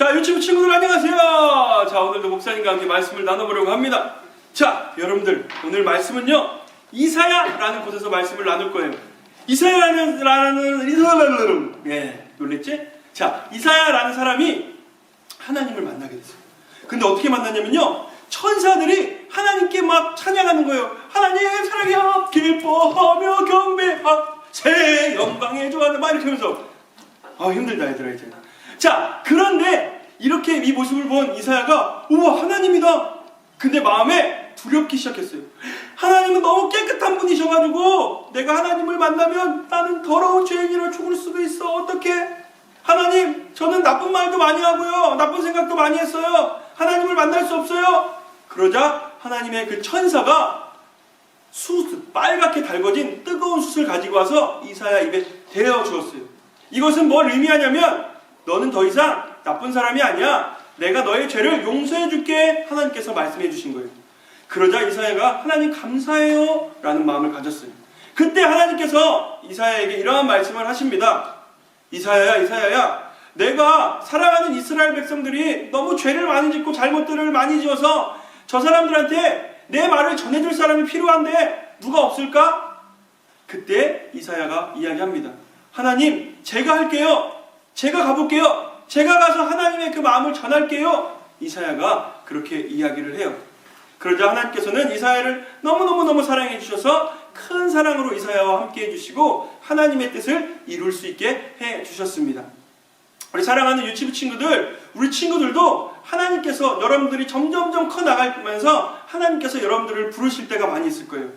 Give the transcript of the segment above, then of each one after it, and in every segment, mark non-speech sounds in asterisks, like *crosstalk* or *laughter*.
자, 유치부 친구들 안녕하세요. 자, 오늘도 목사님과 함께 말씀을 나눠보려고 합니다. 자, 여러분들, 오늘 말씀은요, 이사야라는 곳에서 말씀을 나눌 거예요. 이사야라는, 라는, 이사야라는, 예, 놀랬지? 자, 이사야라는 사람이 하나님을 만나게 됐어요. 근데 어떻게 만났냐면요, 천사들이 하나님께 막 찬양하는 거예요. 하나님 사랑해요, 기뻐하며 경배하, 새 영광에 좋아하는 막 이렇게 하면서 아 힘들다 얘들아 이제. 자 그런데 이렇게 이 모습을 본 이사야가 우와 하나님이다. 근데 마음에 두렵기 시작했어요. 하나님은 너무 깨끗한 분이셔가지고 내가 하나님을 만나면 나는 더러운 죄인이라 죽을 수도 있어. 어떻게? 하나님 저는 나쁜 말도 많이 하고요. 나쁜 생각도 많이 했어요. 하나님을 만날 수 없어요. 그러자 하나님의 그 천사가 숯 빨갛게 달궈진 뜨거운 숯을 가지고 와서 이사야 입에 대어 주었어요. 이것은 뭘 의미하냐면 너는 더 이상 나쁜 사람이 아니야. 내가 너의 죄를 용서해 줄게. 하나님께서 말씀해 주신 거예요. 그러자 이사야가 하나님 감사해요. 라는 마음을 가졌어요. 그때 하나님께서 이사야에게 이러한 말씀을 하십니다. 이사야야, 이사야야. 내가 사랑하는 이스라엘 백성들이 너무 죄를 많이 짓고 잘못들을 많이 지어서 저 사람들한테 내 말을 전해줄 사람이 필요한데 누가 없을까? 그때 이사야가 이야기합니다. 하나님, 제가 할게요. 제가 가볼게요. 제가 가서 하나님의 그 마음을 전할게요. 이사야가 그렇게 이야기를 해요. 그러자 하나님께서는 이사야를 너무너무너무 사랑해 주셔서 큰 사랑으로 이사야와 함께 해주시고 하나님의 뜻을 이룰 수 있게 해 주셨습니다. 우리 사랑하는 유치부 친구들, 우리 친구들도 하나님께서 여러분들이 점점점 커 나가면서 하나님께서 여러분들을 부르실 때가 많이 있을 거예요.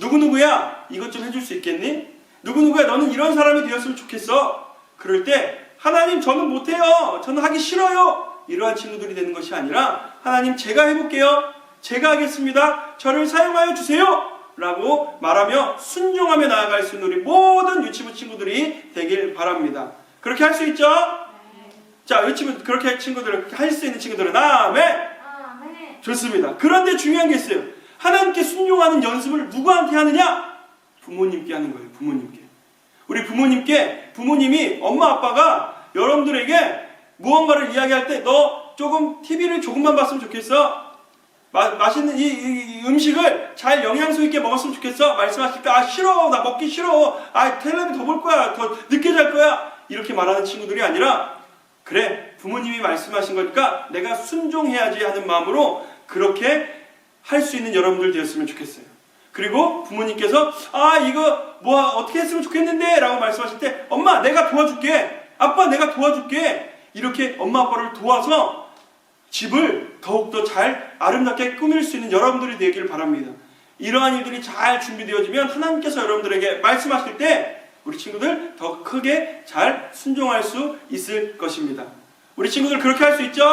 누구누구야, 이것 좀 해줄 수 있겠니? 누구누구야, 너는 이런 사람이 되었으면 좋겠어. 그럴 때, 하나님, 저는 못해요. 저는 하기 싫어요. 이러한 친구들이 되는 것이 아니라, 하나님, 제가 해볼게요. 제가 하겠습니다. 저를 사용하여 주세요. 라고 말하며 순종하며 나아갈 수 있는 우리 모든 유치부 친구들이 되길 바랍니다. 그렇게 할 수 있죠? 자, 유치부 그렇게 할 친구들, 할수 있는 친구들은! 아멘. 좋습니다. 그런데 중요한 게 있어요. 하나님께 순종하는 연습을 누구한테 하느냐? 부모님께 하는 거예요. 부모님께. 우리 부모님께 부모님이 엄마 아빠가 여러분들에게 무언가를 이야기할 때 너 조금 TV를 조금만 봤으면 좋겠어. 마, 맛있는 이, 이- 이 음식을 잘 영양소 있게 먹었으면 좋겠어. 말씀하실 때 아 싫어 나 먹기 싫어. 아 텔레비 더 볼 거야. 더 늦게 잘 거야. 이렇게 말하는 친구들이 아니라 그래 부모님이 말씀하신 거니까 내가 순종해야지 하는 마음으로 그렇게 할 수 있는 여러분들 되었으면 좋겠어요. 그리고 부모님께서 아 이거 뭐 어떻게 했으면 좋겠는데 라고 말씀하실 때 엄마 내가 도와줄게 아빠 내가 도와줄게 이렇게 엄마 아빠를 도와서 집을 더욱더 잘 아름답게 꾸밀 수 있는 여러분들이 되기를 바랍니다. 이러한 일들이 잘 준비되어지면 하나님께서 여러분들에게 말씀하실 때 우리 친구들 더 크게 잘 순종할 수 있을 것입니다. 우리 친구들 그렇게 할 수 있죠?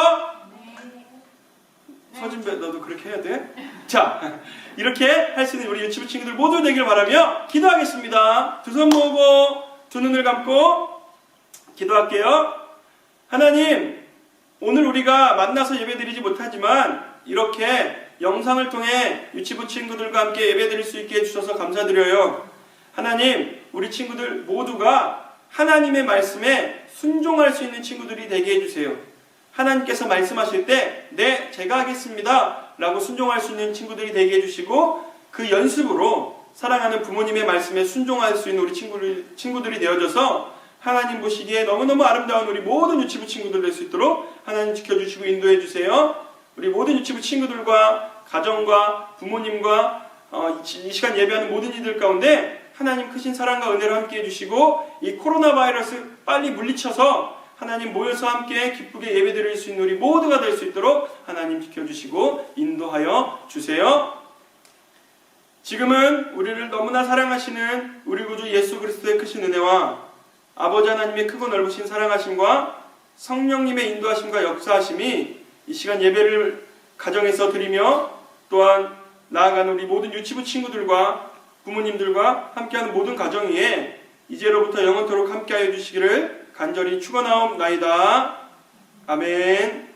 서진배 너도 그렇게 해야 돼? 자 *laughs* 이렇게 할 수 있는 우리 유치부 친구들 모두 되길 바라며 기도하겠습니다. 두 손 모으고 두 눈을 감고 기도할게요. 하나님 오늘 우리가 만나서 예배드리지 못하지만 이렇게 영상을 통해 유치부 친구들과 함께 예배드릴 수 있게 해주셔서 감사드려요. 하나님 우리 친구들 모두가 하나님의 말씀에 순종할 수 있는 친구들이 되게 해주세요. 하나님께서 말씀하실 때, 네, 제가 하겠습니다. 라고 순종할 수 있는 친구들이 되게 해주시고, 그 연습으로 사랑하는 부모님의 말씀에 순종할 수 있는 우리 친구들, 친구들이 되어져서 하나님 보시기에 너무너무 아름다운 우리 모든 유치부 친구들 될 수 있도록 하나님 지켜주시고 인도해 주세요. 우리 모든 유치부 친구들과 가정과 부모님과 어, 이, 이 시간 예배하는 모든 이들 가운데 하나님 크신 사랑과 은혜로 함께 해주시고 이 코로나 바이러스 빨리 물리쳐서 하나님 모여서 함께 기쁘게 예배 드릴 수 있는 우리 모두가 될 수 있도록 하나님 지켜주시고 인도하여 주세요. 지금은 우리를 너무나 사랑하시는 우리 구주 예수 그리스도의 크신 은혜와 아버지 하나님의 크고 넓으신 사랑하심과 성령님의 인도하심과 역사하심이 이 시간 예배를 가정에서 드리며 또한 나아가는 우리 모든 유치부 친구들과 부모님들과 함께하는 모든 가정 위에 이제로부터 영원토록 함께하여 주시기를 간절히 축원하옵나이다. 아멘.